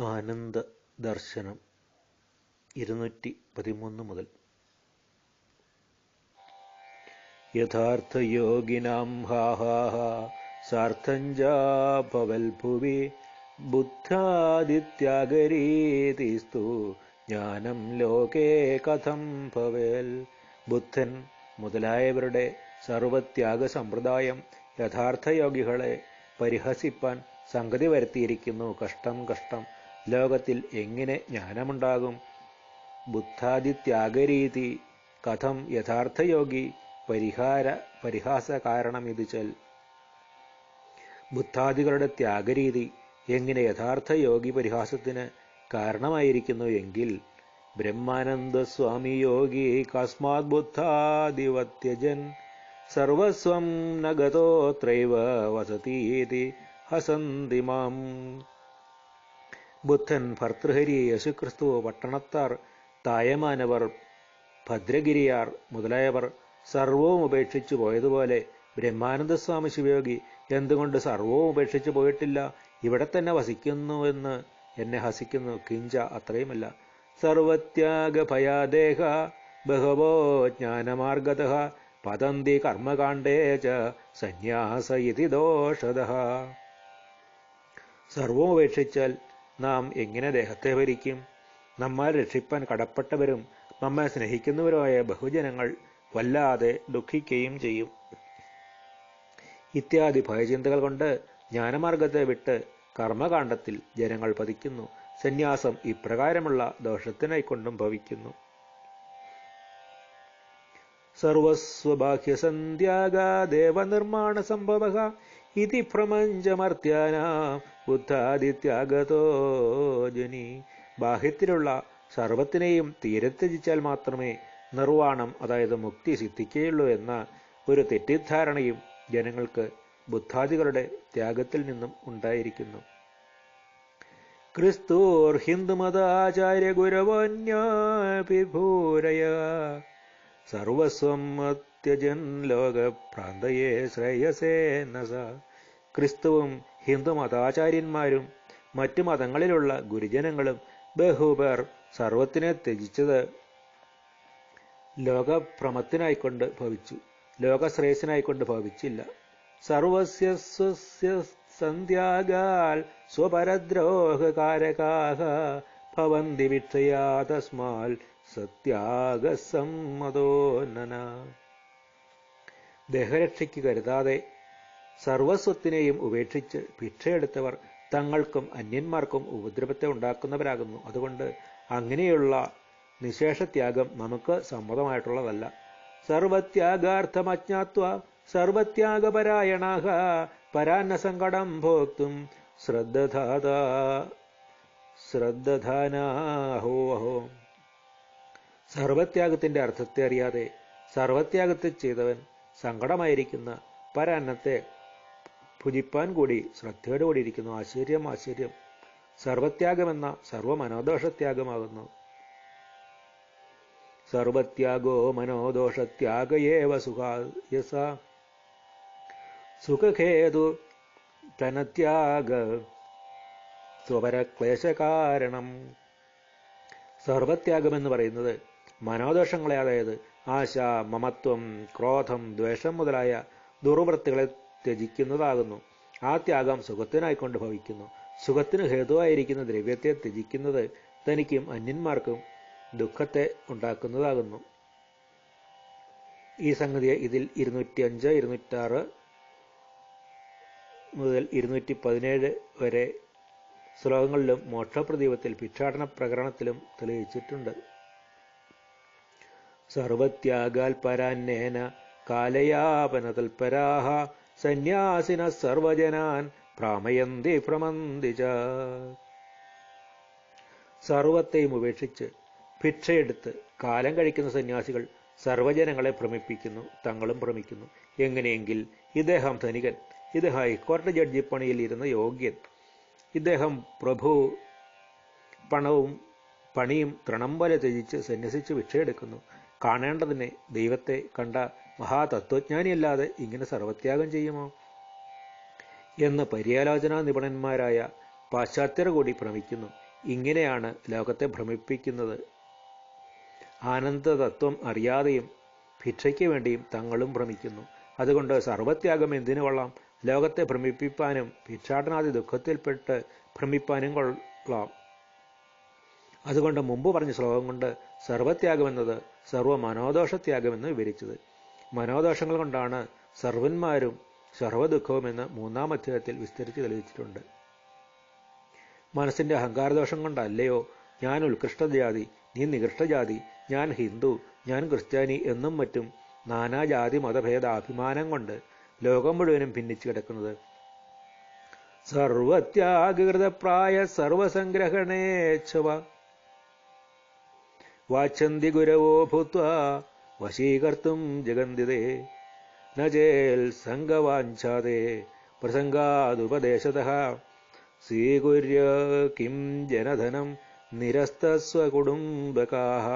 ആനന്ദ ദർശനം ഇരുന്നൂറ്റി പതിമൂന്ന് മുതൽ. യഥാർത്ഥ യോഗിനാം സാർത്ഥഞ്ചാഭവൽ സാർത്ഥഞ്ചാപവൽഭുവി ബുദ്ധാദിത്യാഗരീതിസ്തു ജ്ഞാനം ലോകേ കഥം ഭവേൽ. ബുദ്ധൻ മുതലായവരുടെ സർവത്യാഗ സമ്പ്രദായം യഥാർത്ഥ യോഗികളെ പരിഹസിപ്പാൻ സംഗതി വരുത്തിയിരിക്കുന്നു. കഷ്ടം കഷ്ടം ലോകത്തിൽ എങ്ങനെ ജ്ഞാനമുണ്ടാകും? ബുദ്ധാദിത്യാഗരീതി കഥം യഥാർത്ഥയോഗി പരിഹാര പരിഹാസ കാരണം ഇത് ചെൽ. ബുദ്ധാദികളുടെ ത്യാഗരീതി എങ്ങനെ യഥാർത്ഥ യോഗി പരിഹാസത്തിന് കാരണമായിരിക്കുന്നു എങ്കിൽ ബ്രഹ്മാനന്ദ സ്വാമി യോഗി കസ്മാത് ബുദ്ധാദിവത്യജൻ സർവസ്വം നഗതോത്രൈവ വസതീതി ഹസന്തി മാം. ബുദ്ധൻ ഭർതൃഹരി യേശുക്രിസ്തു പട്ടണത്താർ തായമാനവർ ഭദ്രഗിരിയാർ മുതലായവർ സർവവും ഉപേക്ഷിച്ചു പോയതുപോലെ ബ്രഹ്മാനന്ദ സ്വാമി ശിവയോഗി എന്തുകൊണ്ട് സർവവും ഉപേക്ഷിച്ചു പോയിട്ടില്ല? ഇവിടെ തന്നെ വസിക്കുന്നുവെന്ന് എന്നെ ഹസിക്കുന്നു. കിഞ്ച അത്രയുമല്ല. സർവത്യാഗ ഭയാദേഹ ബഹവോ ജ്ഞാനമാർഗത പതന്തി കർമ്മകാണ്ഡേ ച സന്യാസ ഇതി ദോഷത. സർവോപേക്ഷിച്ചാൽ നാം എങ്ങനെ ദേഹത്തെ ഭരിക്കും? നമ്മെ രക്ഷിപ്പാൻ കടപ്പെട്ടവരും നമ്മെ സ്നേഹിക്കുന്നവരുമായ ബഹുജനങ്ങൾ വല്ലാതെ ദുഃഖിക്കുകയും ചെയ്യും. ഇത്യാദി ഭയചിന്തകൾ കൊണ്ട് ജ്ഞാനമാർഗത്തെ വിട്ട് കർമ്മകാണ്ഡത്തിൽ ജനങ്ങൾ പതിക്കുന്നു. സന്യാസം ഇപ്രകാരമുള്ള ദോഷത്തിനായിക്കൊണ്ടും ഭവിക്കുന്നു. സർവസ്വബാഹ്യസന്ധ്യാഗാദേവനിർമ്മാണ സംഭവ ഇതി പ്രപഞ്ചമർത്യാന ബുദ്ധാദിത്യാഗതോ ജനി. ബാഹ്യത്തിലുള്ള സർവത്തിനെയും തീരത്യജിച്ചാൽ മാത്രമേ നിർവാണം അതായത് മുക്തി സിദ്ധിക്കുകയുള്ളൂ എന്ന ഒരു തെറ്റിദ്ധാരണയും ജനങ്ങൾക്ക് ബുദ്ധാദികളുടെ ത്യാഗത്തിൽ നിന്നും ഉണ്ടായിരിക്കുന്നു. ക്രിസ്തൂർ ഹിന്ദുമതാചാര്യ ഗുരവന്യാഭിഭൂരയ. സർവസ്വം അത്യജൻ ലോകപ്രാന്തയെ ശ്രേയസേ നസ. ക്രിസ്തുവും ഹിന്ദു മതാചാര്യന്മാരും മറ്റു മതങ്ങളിലുള്ള ഗുരുജനങ്ങളും ബഹുപേർ സർവത്തിനെ ത്യജിച്ചത് ലോകഭ്രമത്തിനായിക്കൊണ്ട് ഭവിച്ചു. ലോകശ്രേയസിനായിക്കൊണ്ട് ഭവിച്ചില്ല. സർവസ്യ സ്വസ്യ സന്ധ്യാഗാൽ സ്വപരദ്രോഹകാരകാഹ ഭവന്തി വിക്ഷയാ തസ്മാൽ സത്യാഗസമ്മതോ ദേഹരക്ഷയ്ക്ക് കരുതാതെ സർവസ്വത്തിനെയും ഉപേക്ഷിച്ച് ഭിക്ഷയെടുത്തവർ തങ്ങൾക്കും അന്യന്മാർക്കും ഉപദ്രവത്തെ ഉണ്ടാക്കുന്നവരാകുന്നു. അതുകൊണ്ട് അങ്ങനെയുള്ള നിശേഷത്യാഗം നമുക്ക് സമ്മതമായിട്ടുള്ളതല്ല. സർവത്യാഗാർത്ഥമജ്ഞാത്വ സർവത്യാഗപരായണാഹ പരാന്നസങ്കടം ഭോക്തും ശ്രദ്ധധാത ശ്രദ്ധാനാഹോഹോ സർവത്യാഗത്തിന്റെ അർത്ഥത്തെ അറിയാതെ സർവത്യാഗത്തെ ചെയ്തവൻ സങ്കടമായിരിക്കുന്ന പരാന്നത്തെ ഭുജിപ്പാൻ കൂടി ശ്രദ്ധയോടുകൂടി ഇരിക്കുന്നു ആശ്ചര്യം ആശ്ചര്യം. സർവത്യാഗമെന്ന സർവമനോദോഷത്യാഗമാകുന്നു. സർവത്യാഗോ മനോദോഷത്യാഗയേവ സുഖായസ സുഖഖേതു തനത്യാഗ സ്വപരക്ലേശകാരണം. സർവത്യാഗമെന്ന് പറയുന്നത് മനോദോഷങ്ങളെ അതായത് ആശ മമത്വം ക്രോധം ദ്വേഷം മുതലായ ദുർവൃത്തികളെ ത്യജിക്കുന്നതാകുന്നു. ആ ത്യാഗം സുഖത്തിനായിക്കൊണ്ട് ഭവിക്കുന്നു. സുഖത്തിന് ഹേതുവായിരിക്കുന്ന ദ്രവ്യത്തെ ത്യജിക്കുന്നത് തനിക്കും അന്യന്മാർക്കും ദുഃഖത്തെ ഉണ്ടാക്കുന്നതാകുന്നു. ഈ സംഗതിയെ ഇതിൽ ഇരുന്നൂറ്റി അഞ്ച് ഇരുന്നൂറ്റാറ് മുതൽ ഇരുന്നൂറ്റി പതിനേഴ് വരെ ശ്ലോകങ്ങളിലും മോക്ഷപ്രദീപത്തിൽ ഭിക്ഷാടന പ്രകരണത്തിലും തെളിയിച്ചിട്ടുണ്ട്. സർവത്യാഗാൽപരാന്നേന കാലയാപന തൽപരാഹ സന്യാസിന സർവജനാൻ പ്രാമയന്തി ഭ്രമന്തി സർവത്തെയും ഉപേക്ഷിച്ച് ഭിക്ഷയെടുത്ത് കാലം കഴിക്കുന്ന സന്യാസികൾ സർവജനങ്ങളെ ഭ്രമിപ്പിക്കുന്നു തങ്ങളും ഭ്രമിക്കുന്നു. എങ്ങനെയെങ്കിൽ ഇദ്ദേഹം ധനികൻ ഇത് ഹൈക്കോടതി ജഡ്ജി പണിയിൽ ഇരുന്ന യോഗ്യൻ. ഇദ്ദേഹം പ്രഭു പണവും പണിയും തൃണം പോലെ ത്യജിച്ച് സന്യസിച്ച് ഭിക്ഷയെടുക്കുന്നു. കാണേണ്ടതിനെ ദൈവത്തെ കണ്ട മഹാതത്വജ്ഞാനിയല്ലാതെ ഇങ്ങനെ സർവത്യാഗം ചെയ്യുമോ? എന്ന് പര്യാലോചനാ നിപുണന്മാരായ പാശ്ചാത്യർ കൂടി ഭ്രമിക്കുന്നു. ഇങ്ങനെയാണ് ലോകത്തെ ഭ്രമിപ്പിക്കുന്നത്. ആനന്ദതത്വം അറിയാതെയും ഭിക്ഷയ്ക്ക് വേണ്ടിയും തങ്ങളും ഭ്രമിക്കുന്നു. അതുകൊണ്ട് സർവത്യാഗം എന്തിനു കൊള്ളാം? ലോകത്തെ ഭ്രമിപ്പിപ്പാനും ഭിക്ഷാടനാദി ദുഃഖത്തിൽപ്പെട്ട് ഭ്രമിപ്പാനും കൊള്ളാം. അതുകൊണ്ട് മുമ്പ് പറഞ്ഞ ശ്ലോകം കൊണ്ട് സർവത്യാഗമെന്നത് സർവ മനോദോഷത്യാഗമെന്ന് വിവരിച്ചത്. മനോദോഷങ്ങൾ കൊണ്ടാണ് സർവന്മാരും സർവദുഃഖവുമെന്ന് മൂന്നാം അധ്യായത്തിൽ വിസ്തരിച്ച് തെളിയിച്ചിട്ടുണ്ട്. മനസ്സിന്റെ അഹങ്കാരദോഷം കൊണ്ടല്ലയോ? ഞാൻ ഉത്കൃഷ്ടജാതി നീ നികൃഷ്ടജാതി ഞാൻ ഹിന്ദു ഞാൻ ക്രിസ്ത്യാനി എന്നും മറ്റും നാനാജാതി മതഭേദ അഭിമാനം കൊണ്ട് ലോകം മുഴുവനും ഭിന്നിച്ചു കിടക്കുന്നത്. സർവത്യാഗൃതപ്രായ സർവസംഗ്രഹണേച്ഛവ വാച്ചന്തി ഗുരവോ ഭൂത്വ വശീകർത്തും ജഗന്തിതേ നേൽ സംഗവാഞ്ചാതേ പ്രസംഗാദുപദേശത. സ്വീകുര്യ കിം ജനധനം നിരസ്തസ്വകുടുംബകാഹ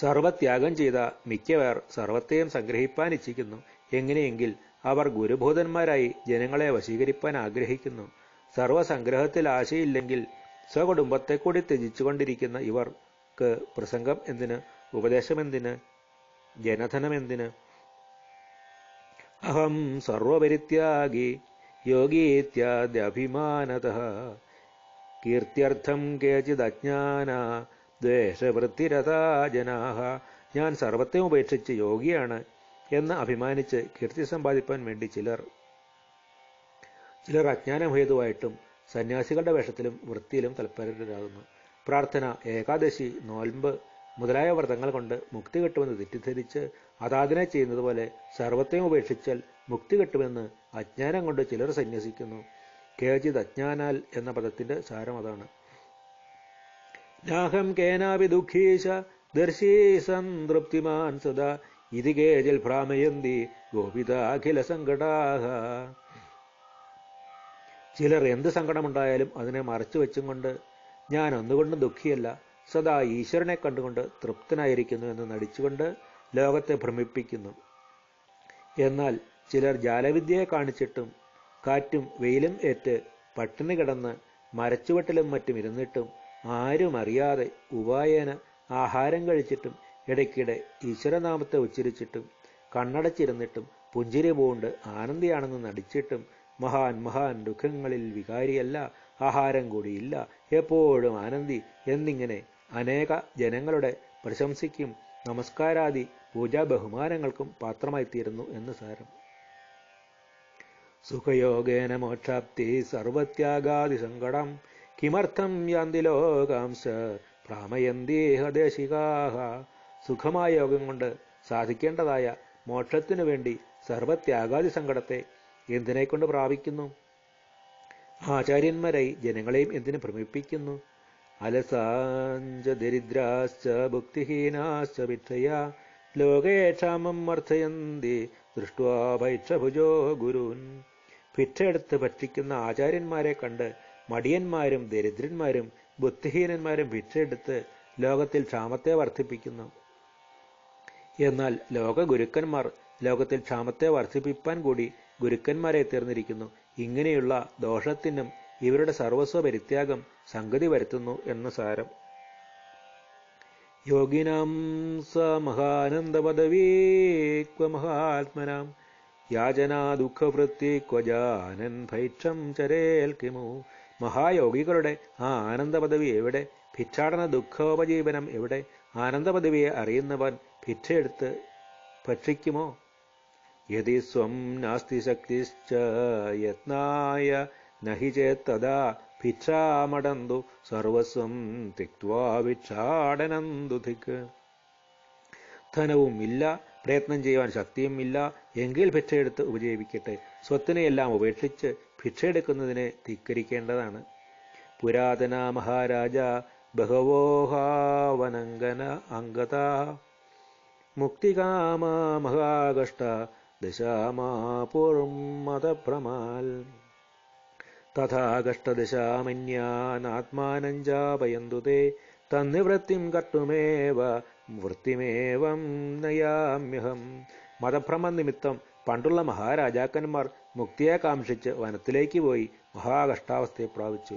സർവത്യാഗം ചെയ്ത മിക്കവർ സർവത്തെയും സംഗ്രഹിപ്പാൻ ഇച്ഛിക്കുന്നു. എങ്ങനെയെങ്കിൽ അവർ ഗുരുഭൂതന്മാരായി ജനങ്ങളെ വശീകരിപ്പാൻ ആഗ്രഹിക്കുന്നു. സർവസംഗ്രഹത്തിൽ ആശയില്ലെങ്കിൽ സ്വകുടുംബത്തെ കൂടി ത്യജിച്ചുകൊണ്ടിരിക്കുന്ന ഇവർക്ക് പ്രസംഗം എന്തിന്? ഉപദേശമെന്തിന്? ജനധനമെന്തിന്? അഹം സർവപരിത്യാഗി യോഗീത്യാദ്യഭിമാനത. കീർത്യർത്ഥം കേചിദജ്ഞാന ദ്വേഷവൃത്തിരതാ ജനാഹ ഞാൻ സർവത്തെയും ഉപേക്ഷിച്ച് യോഗിയാണ് എന്ന് അഭിമാനിച്ച് കീർത്തി സമ്പാദിപ്പാൻ വേണ്ടി ചിലർ. ചിലർ അജ്ഞാനം ഹേതുവായിട്ടും സന്യാസികളുടെ വേഷത്തിലും വൃത്തിയിലും തൽപരരാകുന്നു. പ്രാർത്ഥന ഏകാദശി നോൽമ്പ് മുതലായ വ്രതങ്ങൾ കൊണ്ട് മുക്തി കിട്ടുമെന്ന് തെറ്റിദ്ധരിച്ച് അതാതിനെ ചെയ്യുന്നത് പോലെ സർവത്തെയും ഉപേക്ഷിച്ചാൽ മുക്തി കിട്ടുമെന്ന് അജ്ഞാനം കൊണ്ട് ചിലർ സന്യസിക്കുന്നു. കേചിത് അജ്ഞാനാൽ എന്ന പദത്തിന്റെ സാരം അതാണ്. നാഹം കേനാപി ദുഃഖീശ ദർശീ സംതൃപ്തിമാൻ സദാ ഇതി കേജിൽ ഭ്രാമയന്തി ഗോപിതാഖില സങ്കടാഹ. ചിലർ എന്ത് സങ്കടമുണ്ടായാലും അതിനെ മറച്ചു വെച്ചും കൊണ്ട് ഞാൻ ഒന്നുകൊണ്ടും ദുഃഖിയല്ല. സദാ ഈശ്വരനെ കണ്ടുകൊണ്ട് തൃപ്തനായിരിക്കുന്നു എന്ന് നടിച്ചുകൊണ്ട് ലോകത്തെ ഭ്രമിപ്പിക്കുന്നു. എന്നാൽ ചിലർ ജാലവിദ്യയെ കാണിച്ചിട്ടും കാറ്റും വെയിലും ഏറ്റ് പട്ടിണി കിടന്ന് മരച്ചുവട്ടിലും മറ്റും ഇരുന്നിട്ടും ആരും അറിയാതെ ഉപായേന ആഹാരം കഴിച്ചിട്ടും ഇടയ്ക്കിടെ ഈശ്വരനാമത്തെ ഉച്ചരിച്ചിട്ടും കണ്ണടച്ചിരുന്നിട്ടും പുഞ്ചിരി പൂണ്ട് ആനന്ദിയാണെന്ന് നടിച്ചിട്ടും മഹാൻ മഹാൻ ദുഃഖങ്ങളിൽ വികാരിയല്ല ആഹാരം കൂടിയില്ല എപ്പോഴും ആനന്ദി എന്നിങ്ങനെ അനേക ജനങ്ങളുടെ പ്രശംസയ്ക്കും നമസ്കാരാദി പൂജാ ബഹുമാനങ്ങൾക്കും പാത്രമായിത്തീരുന്നു എന്ന് സാരം. സുഖയോഗേന മോക്ഷാപ്തി സർവത്യാഗാദി സങ്കടം. കിമർത്ഥം യാന്തി ലോകാംശ ഭ്രാമയന്തീഹ ദേശികാഹ. സുഖമായ യോഗം കൊണ്ട് സാധിക്കേണ്ടതായ മോക്ഷത്തിനു വേണ്ടി സർവത്യാഗാദി സങ്കടത്തെ എന്തിനെക്കൊണ്ട് പ്രാപിക്കുന്നു? ആചാര്യന്മാരായി ജനങ്ങളെയും എന്തിനു ഭ്രമിപ്പിക്കുന്നു? അലസാഞ്ച ദരിദ്രാശ്ച ഭുക്തിഹീനാശ്ച വിധയാ ലോകേ ക്ഷാമം വർദ്ധയന്തി. ദൃഷ്ട്വാ ഭൈക്ഷഭുജോ ഗുരുൻ. ഭിക്ഷയെടുത്ത് ഭക്ഷിക്കുന്ന ആചാര്യന്മാരെ കണ്ട് മടിയന്മാരും ദരിദ്രന്മാരും ബുദ്ധിഹീനന്മാരും ഭിക്ഷയെടുത്ത് ലോകത്തിൽ ക്ഷാമത്തെ വർദ്ധിപ്പിക്കുന്നു. എന്നാൽ ലോക ഗുരുക്കന്മാർ ലോകത്തിൽ ക്ഷാമത്തെ വർദ്ധിപ്പിക്കാൻ കൂടി ഗുരുക്കന്മാരെ തീർന്നിരിക്കുന്നു. ഇങ്ങനെയുള്ള ദോഷത്തിനും ഇവരുടെ സർവസ്വ പരിത്യാഗം സംഗതി വരുത്തുന്നു എന്ന് സാരം. യോഗിനാം സ മഹാനന്ദ പദവീക്വ മഹാത്മനാം. യാചനാ ദുഃഖവൃത്തി ക്വജാനൻ ഭൈക്ഷം ചരേൽ മഹായോഗികളുടെ ആ ആനന്ദ പദവി എവിടെ? ഭിക്ഷാടന ദുഃഖോപജീവനം എവിടെ? ആനന്ദ പദവിയെ അറിയുന്നവൻ ഭിക്ഷയെടുത്ത് ഭക്ഷിക്കുമോ? യതി സ്വം നാസ്തി ശക്തിശ്ച യത്നായ നഹി ചേത്തതാ ഭിക്ഷാമടന്തു സർവസ്വം തിക്വാ ഭിക്ഷാടനന്തു ധിക്ക് ധനവും ഇല്ല പ്രയത്നം ചെയ്യുവാൻ ശക്തിയും ഇല്ല എങ്കിൽ ഭിക്ഷയെടുത്ത് ഉപജീവിക്കട്ടെ. സ്വത്തിനെയെല്ലാം ഉപേക്ഷിച്ച് ഭിക്ഷയെടുക്കുന്നതിനെ ധിക്കരിക്കേണ്ടതാണ്. പുരാതന മഹാരാജ ബഹവോഹാവനങ്കന അംഗത. മുക്തികാമ മഹാകഷ്ട ദശാമാപൂർവം മതഭ്രമാൽ തഥാകഷ്ടദശാമന്യാനാത്മാനം തേ തന്നിവൃത്തിം കട്ടുമേവ വൃത്തിമേവം നയാമ്യഹം. മതഭ്രമനിമിത്തം പണ്ടുള്ള മഹാരാജാക്കന്മാർ മുക്തിയെ കാംക്ഷിച്ച് വനത്തിലേക്ക് പോയി മഹാകഷ്ടാവസ്ഥയെ പ്രാപിച്ചു.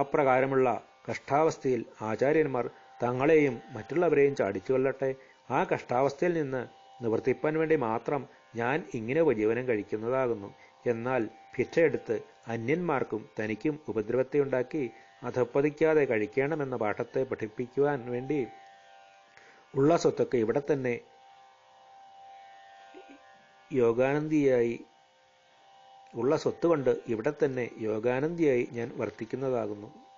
അപ്രകാരമുള്ള കഷ്ടാവസ്ഥയിൽ ആചാര്യന്മാർ തങ്ങളെയും മറ്റുള്ളവരെയും ചാടിച്ചു കൊല്ലട്ടെ ആ കഷ്ടാവസ്ഥയിൽ നിന്ന് നിവർത്തിപ്പാൻ വേണ്ടി മാത്രം ഞാൻ ഇങ്ങനെ ഉപജീവനം കഴിക്കുന്നതാകുന്നു. എന്നാൽ ഭിക്ഷയെടുത്ത് അന്യന്മാർക്കും തനിക്കും ഉപദ്രവത്തെ ഉണ്ടാക്കി അധപ്പതിക്കാതെ കഴിക്കണമെന്ന പാഠത്തെ പഠിപ്പിക്കുവാൻ വേണ്ടി ഉള്ള സ്വത്തൊക്കെ ഇവിടെ തന്നെ യോഗാനന്ദിയായി ഉള്ള സ്വത്ത് കൊണ്ട് ഇവിടെ തന്നെ യോഗാനന്ദിയായി ഞാൻ വർത്തിക്കുന്നതാകുന്നു.